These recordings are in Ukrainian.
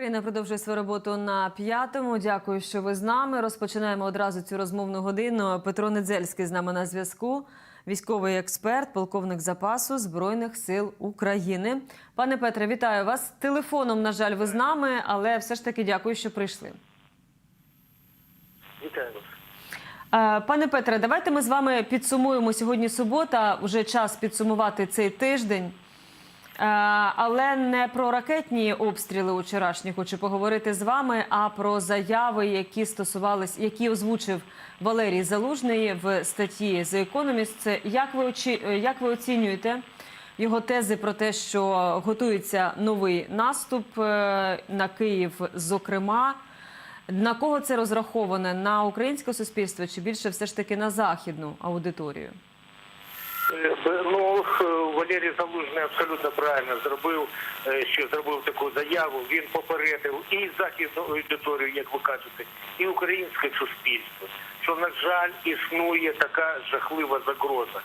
Україна продовжує свою роботу на п'ятому. Дякую, що ви з нами. Розпочинаємо одразу цю розмовну годину. Петро Недзельський з нами на зв'язку. Військовий експерт, полковник запасу Збройних сил України. Пане Петре, вітаю вас. Телефоном, на жаль, ви з нами, але все ж таки дякую, що прийшли. Вітаю вас. Пане Петре, давайте ми з вами підсумуємо сьогодні субота. Вже час підсумувати цей тиждень. Е, Але не про ракетні обстріли учорашні хочу поговорити з вами, а про заяви, які стосувались, які озвучив Валерій Залужний в статті The Economist. Як ви очі, е, як ви оцінюєте його тези про те, що готується новий наступ е, на Київ, зокрема. На кого це розраховане? На українське суспільство чи більше все ж таки на західну аудиторію? Б- Ну, е, Валерій Залужний абсолютно правильно зробив, е, що зробив таку заяву. Він попередив і західну аудиторію, як ви кажете, і українське суспільство, що, на жаль, існує така жахлива загроза.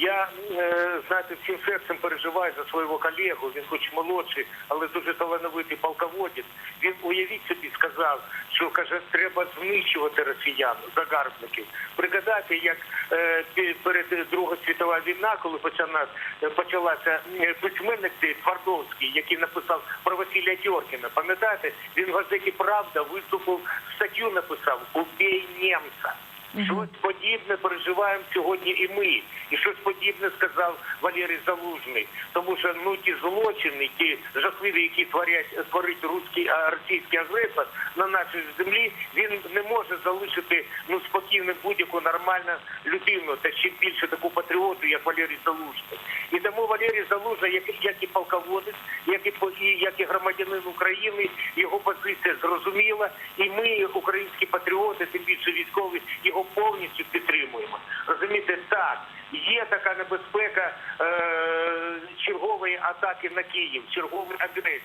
Я, е, знаєте, всім серцем переживаю за свого колегу. Він хоч молодший, але дуже талановитий полководець. Він уявіть собі сказав, що каже, треба знищувати росіян, загарбників. Пригадайте, як е, перед Другою світова війна, коли почалася е, письменник цей Твардовський, який написав про Василя Дьоркіна. Пам'ятаєте, він в газеті Правда виступив статтю, написав Убій німця. Щось подібне переживаємо сьогодні і ми. І щось подібне сказав Валерій Залужний. Тому що ну ті злочини, ті жахливі, які творять творить русський а, російський агресор на нашій землі, він не може залишити ну спокійним будь-яку нормальну людину, та ще більше таку патріоту, як Валерій Залужний. І тому Валерій Залужний, як, як і полководець, як і як і громадянин України, його позиція зрозуміла, і ми, українські патріоти, тим більше військові, його повністю підтримуємо. Розумієте, так. Є така небезпека е- чергової атаки на Київ, чергової агресії.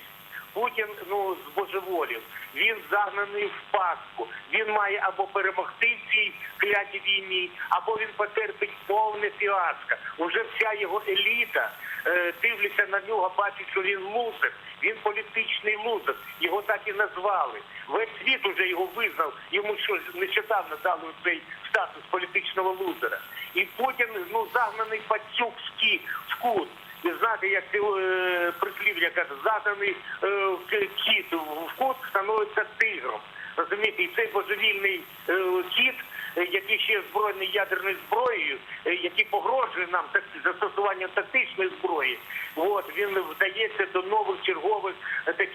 Путін ну збожеволів. Він загнаний в пастку. Він має або перемогти в цій клятій війні, або він потерпить повне фіаско. Уже вся його еліта е, дивляться на нього, бачить, що він лузер. Він політичний лузер. Його так і назвали. Весь світ уже його визнав. Йому що нещодавно дали цей статус політичного лузера. І Путін ну загнаний пацюк в кут. І знаєте, як е, прислів'я каже, заданий е, кіт в кут становиться тигром. Розумієте, і цей божевільний е, кіт, е, який ще озброєний ядерною зброєю, е, який погрожує нам застосуванням тактичної зброї, от він вдається до нових чергових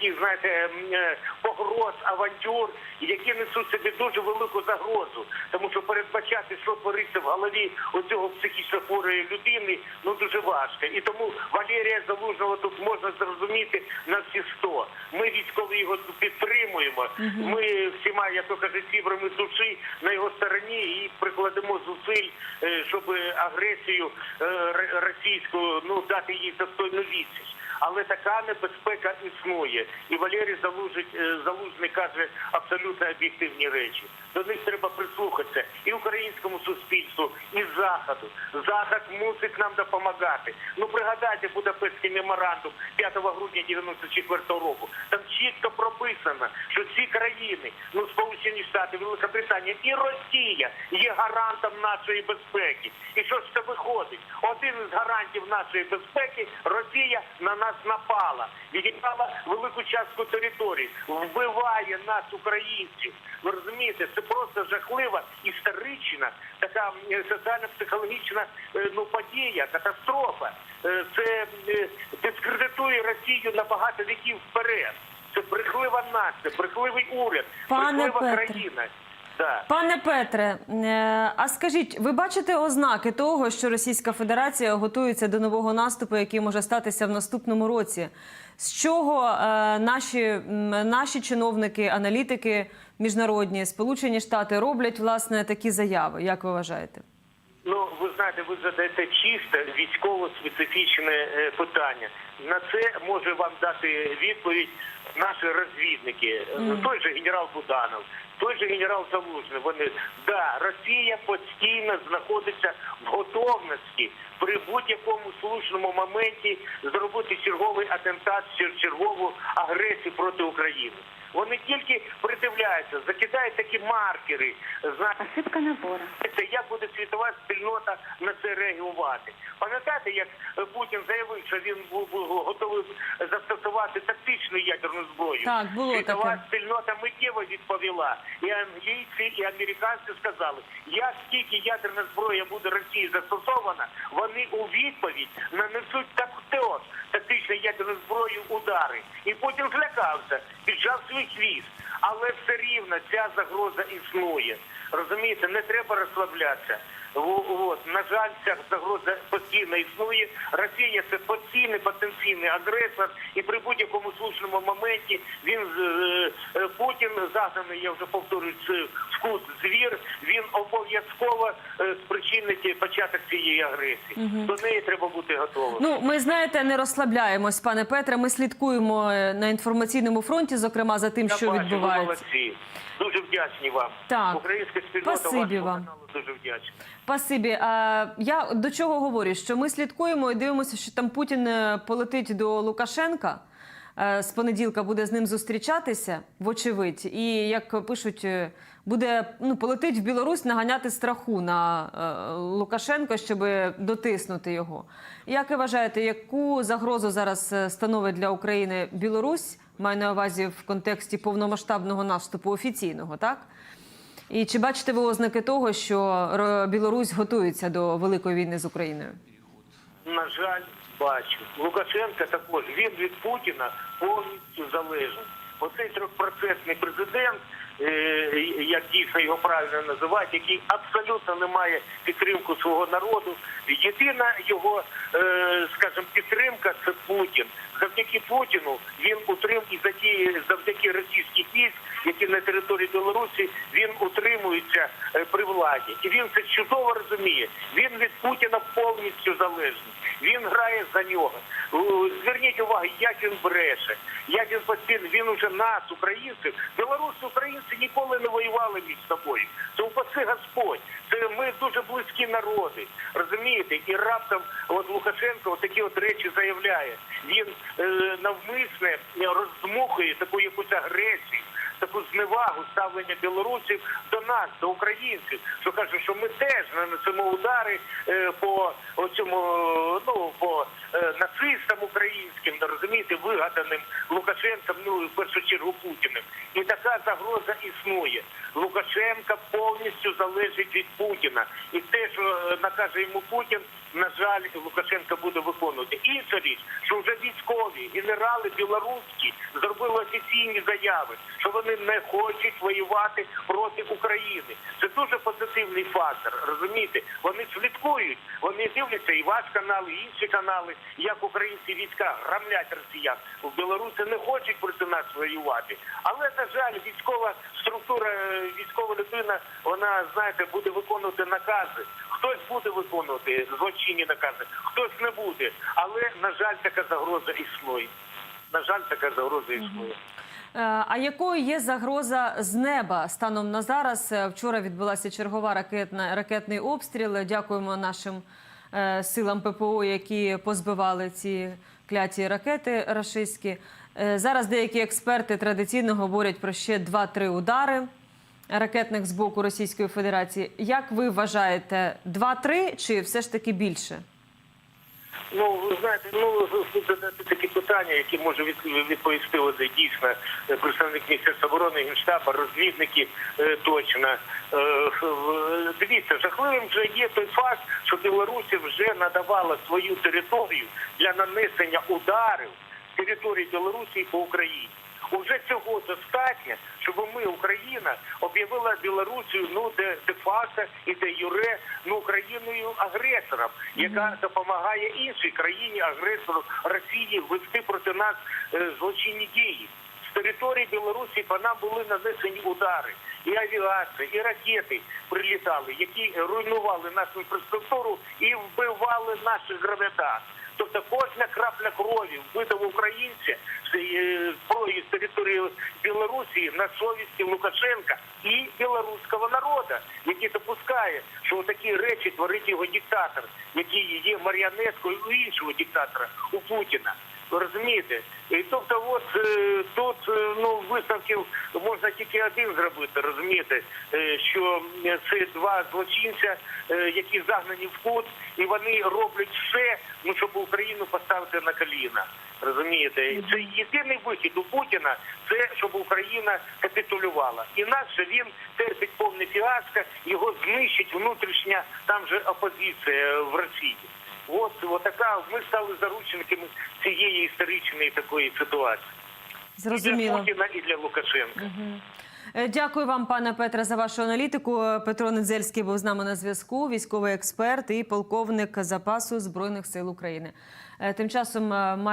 таких, знаєте, е, погроз, авантюр, які несуть собі дуже велику загрозу, тому що передбачати, що твориться в голові оцього психічно хворої людини, ну дуже важко. І тому Валерія Залужного тут можна зрозуміти на всі сто. Ми військові його підтримуємо. Ми всіма, як то кажуть, фібрами душі на його стороні і прикладемо зусиль, е, щоб агресію е, російську ну дати їй достойну відсіч. Але така небезпека існує, і Валерій Залужить, е, Залужний каже абсолютно об'єктивні речі. До них треба прислухатися і українському суспільству, і заходу. Захід мусить нам допомагати. Ну пригадайте Будапештський меморандум 5 грудня 94 року. Там чітко прописано, що ці країни, ну Сполучені Штати, Великобританія і Росія є гарантом нашої безпеки. І що ж це виходить? Один із гарантів нашої безпеки Росія на нас напала, відібрала велику частку території, вбиває нас, українців. Ви розумієте, це просто жахлива історична така е, соціально-психологічна е, ну подія, катастрофа. Е, Це дискредитує Росію на багато віків вперед. Це брехлива нація, брехливий уряд, Пане брехлива Петре. країна. Пане Петре, е, а скажіть, ви бачите ознаки того, що Російська Федерація готується до нового наступу, який може статися в наступному році? З чого е, наші, наші чиновники, аналітики міжнародні, Сполучені Штати роблять власне такі заяви? Як ви вважаєте? Ну, ви знаєте, ви задаєте чисто військово-специфічне е, питання. На це може вам дати відповідь наші розвідники. Ну, Той же генерал Буданов, той же генерал Залужний. Вони да, Росія постійно знаходиться в готовності при будь-якому слушному моменті зробити черговий атентат, чергову агресію проти України. Вони тільки придивляються, закидають такі маркери. Знаєте, Ошибка набора. як буде світова спільнота на це реагувати. Пам'ятаєте, як Путін заявив, що він був був готовий застосувати тактичну ядерну зброю? Так, було Світова таке. спільнота миттєво відповіла. І англійці, і американці сказали, як тільки ядерна зброя буде Росії застосована, вони у відповідь нанесуть тактос, тактичну ядерну зброю удари. І Путін злякався, піджав свій хвіст. Але все рівно ця загроза існує. Розумієте, не треба розслаблятися. От, на жаль, ця загроза постійно існує. Росія це постійний потенційний агресор, і при будь-якому слушному моменті він з- е, Путін загнаний, я вже повторюю, це в звір. Він обов'язково е, спричинить початок цієї агресії. До неї треба бути готовим. Ну, ми знаєте, не розслабляємось, пане Петре. Ми слідкуємо е, на інформаційному фронті, зокрема за тим, Я що бачу, ви відбувається. молодці. Дуже вдячні вам. Так. Українська спільнота Спасибі вам. каналу дуже вдячна. Спасибі. А, я до чого говорю? Що ми слідкуємо і дивимося, що там Путін е, полетить до Лукашенка. Е, З понеділка буде з ним зустрічатися, вочевидь, і як пишуть, е, буде ну полетить в Білорусь наганяти страху на е, Лукашенка, щоб дотиснути його. Як ви вважаєте, яку загрозу зараз становить для України Білорусь? Маю на увазі в контексті повномасштабного наступу офіційного, так? І чи бачите ви ознаки того, що Білорусь готується до великої війни з Україною? На жаль, бачу. Лукашенко також він від Путіна повністю залежний. Оцей трьохпроцентний президент, е, як дійсно його правильно називають, який абсолютно не має підтримку свого народу. Єдина його, е, скажімо, підтримка це Путін. Завдяки Путіну він утрим і завдяки, завдяки російських військ, які на території Білорусі він утримується е, при владі. І він це чудово розуміє. Він від Путіна повністю залежний. Він грає за нього. Зверніть увагу, як він бреше, як він постійно, він уже нас, українців, білоруси, українці ніколи не воювали між собою. Це упаси Господь. Це ми дуже близькі народи. Розумієте? І раптом от Лукашенко такі от речі заявляє. Він е, навмисне роздмухує таку якусь агресію. Таку зневагу ставлення білорусів до нас, до українців, що каже, що ми теж нанесемо удари е, по цьому ну по е, нацистам українським, розумієте, вигаданим Лукашенком, ну в першу чергу Путіним. І така загроза існує. Лукашенка повністю залежить від Путіна, і те, що е, накаже йому Путін, на жаль, Лукашенко буде виконувати. Інша річ, що вже військові генерали білоруські зробили офіційні заяви, що вони не хочуть воювати проти України. Це дуже позитивний фактор. Розумієте, вони слідкують, вони дивляться і ваш канал, і інші канали, як українські війська грамлять росіян. В Білорусі не хочуть проти нас воювати. Але на жаль, військова структура, е, військова людина, вона знаєте, буде виконувати накази. Хтось буде виконувати злочинні накази, хтось не буде. Але на жаль, така загроза існує. На жаль, така загроза існує. Е, А якою є загроза з неба станом на зараз? Е, Вчора відбулася чергова ракетна ракетний обстріл. Дякуємо нашим е, силам ППО, які позбивали ці кляті ракети рашистські. Е, Зараз деякі експерти традиційно говорять про ще 2-3 удари ракетних з боку Російської Федерації. Як ви вважаєте, 2-3 чи все ж таки більше? Ну, ви знаєте, ну задати такі питання, які може відповісти от, дійсно е, представник Міністерства оборони, Генштаба, розвідники е, точно. Е, дивіться, жахливим вже є той факт, що Білорусі вже надавала свою територію для нанесення ударів території Білорусі по Україні. Уже цього достатньо, щоб ми, Україна, об'явила Білорусію ну де де факто і де юре ну Україною агресором, яка допомагає іншій країні агресору Росії вести проти нас е, злочинні дії. З території Білорусі по нам були нанесені удари, і авіація, і ракети прилітали, які руйнували нашу інфраструктуру і вбивали наших громадян. Тобто кожна крапля крові вбитого українця е, зброї з території Білорусі на совісті Лукашенка і білоруського народу, який допускає, що такі речі творить його диктатор, який є маріонеткою іншого диктатора, у Путіна. Розумієте? І тобто, от е, тут е, ну висновків можна тільки один зробити, розумієте, Е, що це два злочинця, які загнані в кут, і вони роблять все, ну щоб Україну поставити на коліна. Розумієте, це єдиний вихід у Путіна, це щоб Україна капітулювала. Інакше він терпить повне фіаско, його знищить внутрішня там же опозиція в Росії. От, от така ми стали заручниками цієї історичної такої ситуації. І для Зрозуміло. Путіна, і для Лукашенка. Угу. Дякую вам, пане Петре, за вашу аналітику. Петро Недзельський був з нами на зв'язку, військовий експерт і полковник запасу збройних сил України. Е, Тим часом е, маємо.